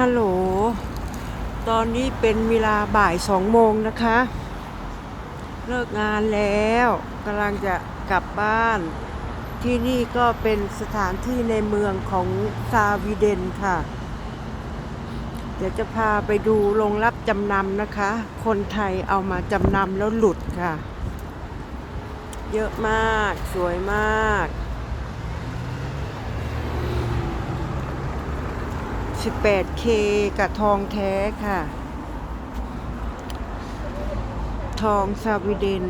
ฮัลโหล ตอนนี้เป็นเวลาบ่ายสองโมงนะคะ เลิกงานแล้วกำลังจะกลับบ้าน ที่นี่ก็เป็นสถานที่ในเมืองของซาวีเดนค่ะ เดี๋ยวจะพาไปดูโรงรับจำนำนะคะ คนไทยเอามาจำนำแล้วหลุดค่ะ เยอะมากสวยมาก 18K กับทองแท้ค่ะ ทองซาวิเดน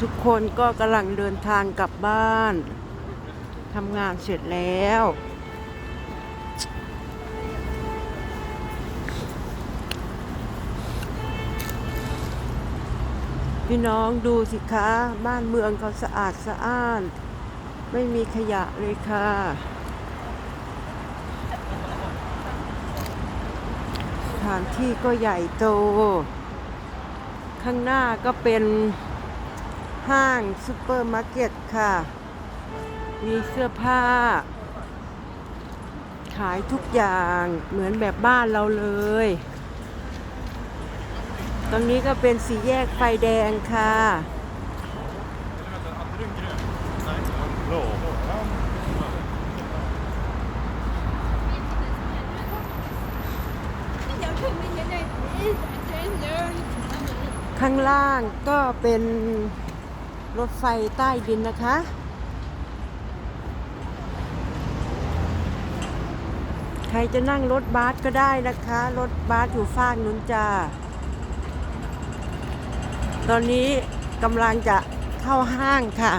ทุกคนก็กำลังเดินทางกลับบ้านทำงานเสร็จแล้วพี่น้องดูสิคะ บ้านเมืองเขาสะอาดสะอ้าน ไม่มีขยะเลยค่ะ สถานที่ก็ใหญ่โต ข้างหน้าก็เป็นห้างซูเปอร์มาร์เก็ตค่ะ มีเสื้อผ้า ขายทุกอย่างเหมือนแบบบ้านเราเลย ตรงนี้ก็เป็นสี่แยกไฟแดงค่ะ ข้างล่างก็เป็นรถไฟใต้ดินนะคะใครจะนั่งรถบัสก็ได้นะคะ รถบัสอยู่ฟากนุนจ้าตอนนี้กำลังจะเข้าห้างค่ะ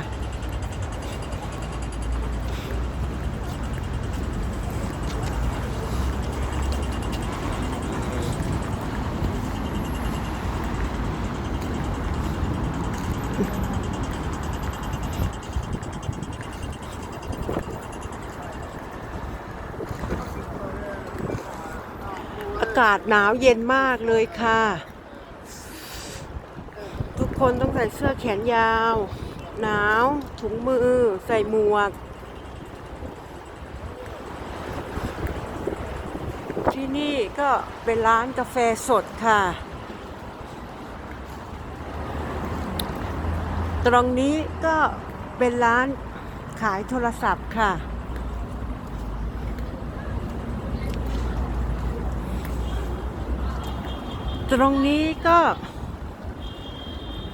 ากาศหนาวเย็นมากเลยค่ะ ทุกคนต้องใส่เสื้อแขนยาว หนาว ถุงมือ ใส่หมวก ที่นี่ก็เป็นร้านกาแฟสดค่ะ ตรงนี้ก็เป็นร้านขายโทรศัพท์ค่ะ ตรงนี้ก็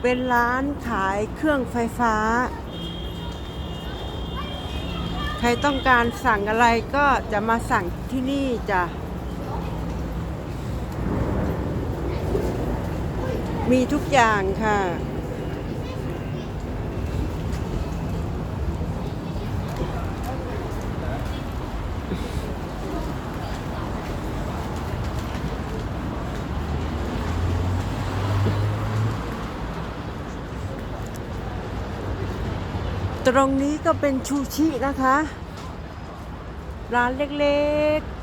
เป็นร้านขายเครื่องไฟฟ้า ใครต้องการสั่งอะไรก็จะมาสั่งที่นี่จ้ะ มีทุกอย่างค่ะ ตรงนี้ก็เป็นชูชินะคะ ร้านเล็กๆ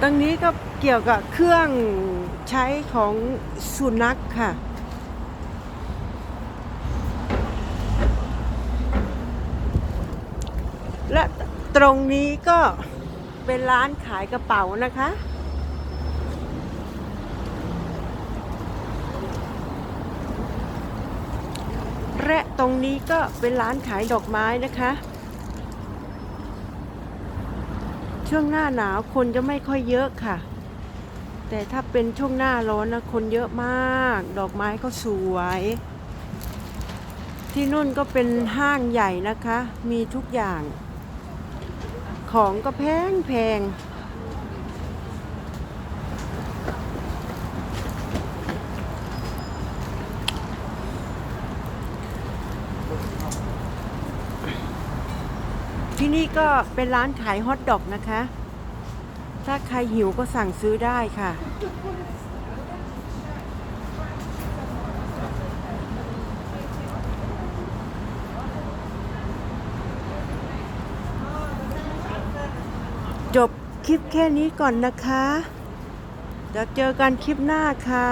ตรงนี้ก็เกี่ยวกับเครื่องใช้ของสุนัขค่ะ และตรงนี้ก็เป็นร้านขายกระเป๋านะคะ และตรงนี้ก็เป็นร้านขายดอกไม้นะคะ ช่วงหน้าหนาวคนจะไม่ค่อยเยอะค่ะ แต่ถ้าเป็นช่วงหน้าร้อนนะคนเยอะมาก ดอกไม้ก็สวย ที่นู่นก็เป็นห้างใหญ่นะคะ มีทุกอย่าง ของก็แพงแพง ที่นี่ก็เป็นร้านขายฮอทดอกนะคะ ถ้าใครหิวก็สั่งซื้อได้ค่ะ จบคลิปแค่นี้ก่อนนะคะเดี๋ยวเจอกันคลิปหน้าค่ะ